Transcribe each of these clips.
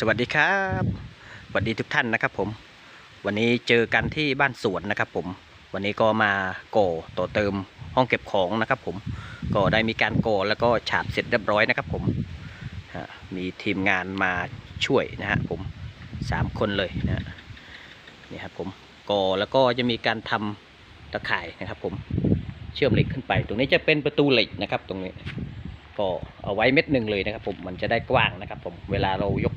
สวัสดีครับสวัสดีทุกท่านนะครับผม วันนี้เจอกันที่บ้านสวนนะครับผม วันนี้ก็มาก่อต่อเติมห้องเก็บของนะครับผม ก็ได้มีการก่อแล้วก็ฉาบเสร็จเรียบร้อยนะครับผม มีทีมงานมาช่วยนะฮะผมสามคนเลยนะฮะนี่ครับผมก่อแล้วก็จะมีการทำตะข่ายนะครับผม เชื่อมเหล็กขึ้นไป ตรงนี้จะเป็นประตูเหล็กนะครับ ตรงนี้ก็เอาไว้เม็ดหนึ่งเลยนะครับผมมันจะได้กว้างนะครับผมเวลาเรายก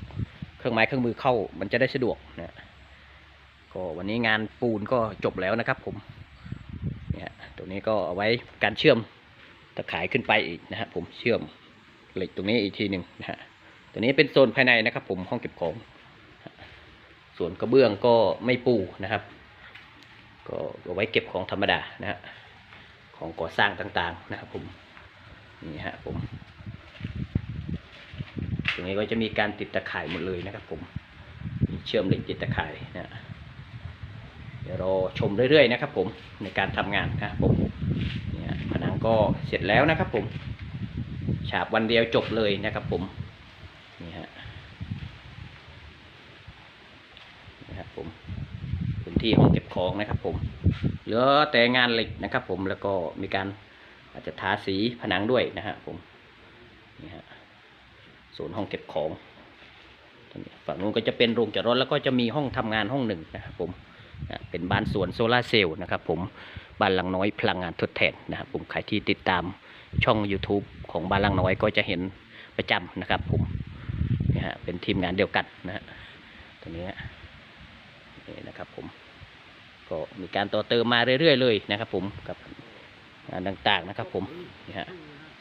เครื่องไม้เครื่องมือเข้ามันจะได้สะดวกนะก็วันนี้งานปูนก็จบแล้วนะครับ ผมเนี่ยตรงนี้ก็เอาไว้การเชื่อมตะข่ายขึ้นไปอีกนะฮะผมเชื่อมเหล็กตรงนี้อีกทีหนึ่งนะฮะตัวนี้เป็นโซนภายในนะครับ ผมห้องเก็บของส่วนกระเบื้องก็ไม่ปูนะครับ ก็เอาไว้เก็บของธรรมดานะฮะของก่อสร้างต่างๆนะครับ ผมนี่ฮะผม ตรงนี้ก็จะมีการติดตะข่ายหมดเลยนะครับ ผมมีเชื่อมเหล็กติดตะข่ายนะเดี๋ยวรอชมเรื่อยๆนะครับผมในการทำงานนะครับผมเนี่ยผนังก็เสร็จแล้วนะครับผมฉาบวันเดียวจบเลยนะครับผมนี่ฮะนี่ครับผมพื้นที่ห้องเก็บของนะครับผมเหลือแต่งานเหล็กนะครับผมแล้วก็มีการอาจจะทาสีผนังด้วยนะฮะผมนี่ฮะ ส่วนห้องเก็บของฝั่งนู้นก็จะเป็นโรงจอดรถแล้วก็จะมีห้องทำงานห้องหนึ่งนะครับผมเป็นบ้านสวนโซลาเซลล์นะครับผมบ้านหลังน้อยพลังงานทดแทนนะครับผมใครที่ติดตามช่อง YouTube ของบ้านหลังน้อยก็จะเห็นประจำนะครับผมนี่ฮะเป็นทีมงานเดียวกันนะฮะตรงนี้นี่นะครับผมก็มีการต่อเติมมาเรื่อยๆเลยนะครับผมกับงานต่างๆนะครับผมนี่ฮะ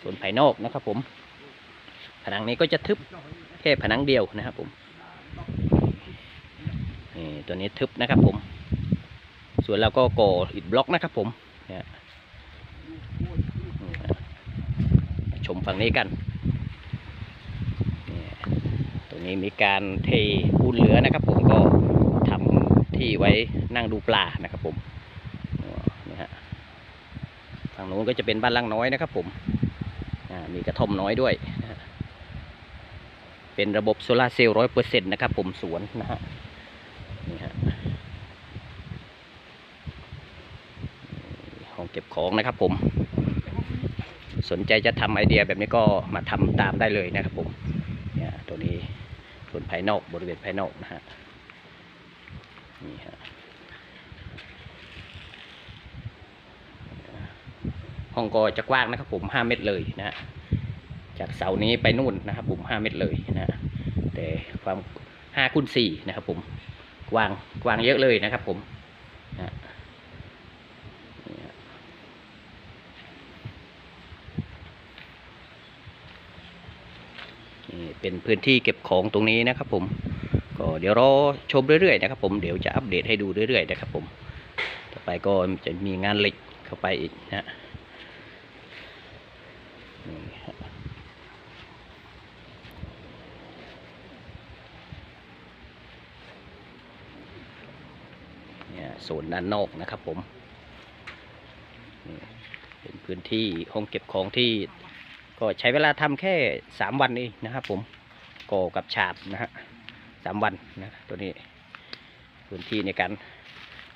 ส่วนภายนอกนะครับผม ผนังนี้ก็จะทึบแค่ผนังเดียวนะครับผมนี่ตัวนี้ทึบนะครับผม ส่วนเราก็ก่ออิฐบล็อกนะครับผมเนี่ยชมฝั่งนี้กันตรงนี้มีการเทปูนเหลือนะครับ ผมก็ทำที่ไว้นั่งดูปลานะครับผมนี่ฮะฝั่งนู้นก็จะเป็นบ้านล่างน้อยนะครับผมมีกระท่อมน้อยด้วย เป็นระบบโซลาร์เซลล์ร้อยเปอร์เซ็นต์นะครับผมสวนนะฮะนี่ฮะห้องเก็บของนะครับผม สนใจจะทำไอเดียแบบนี้ก็มาทำตามได้เลยนะครับผมเนี่ยตัวนี้ส่วนภายนอกบริเวณภายนอกนะฮะนี่ฮะห้องก็จะกว้างนะครับผมห้าเมตรเลยนะฮะ จากเสานี้ไปนู่นนะครับผมห้าเมตรเลยนะฮะแต่ความห้าคูณสี่นะครับผมกว้างกว้างเยอะเลยนะครับผมนะฮะนี่ฮะนี่เป็นพื้นที่เก็บของตรงนี้นะครับผม ก็เดี๋ยวรอชมเรื่อยๆนะครับผม เดี๋ยวจะอัปเดตให้ดูเรื่อยๆนะครับผม ต่อไปก็จะมีงานเหล็กเข้าไปอีกนะฮะ นี่ฮะเนี่ย โซนด้านนอกนะครับผมเป็นพื้นที่ห้องเก็บของที่ก็ใช้เวลาทำแค่สามวันเองนะครับผมก่อกับฉาบนะฮะสามวันนะตัวนี้พื้นที่ในการ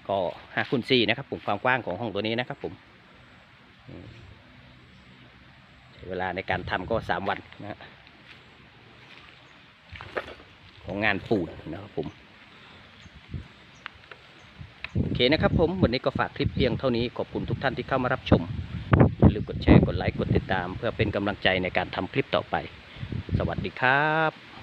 ก็ห้าคูณสี่นะครับผมความกว้างของห้องตัวนี้นะครับผมใช้เวลาในการทำก็สามวันนะฮะของงานปูนนะครับผม เคนะครับผม วันนี้ก็ฝากคลิปเพียงเท่านี้ ขอบคุณทุกท่านที่เข้ามารับชมอย่าลืมกดแชร์ กดไลค์ กดติดตาม เพื่อเป็นกำลังใจในการทำคลิปต่อไป สวัสดีครับ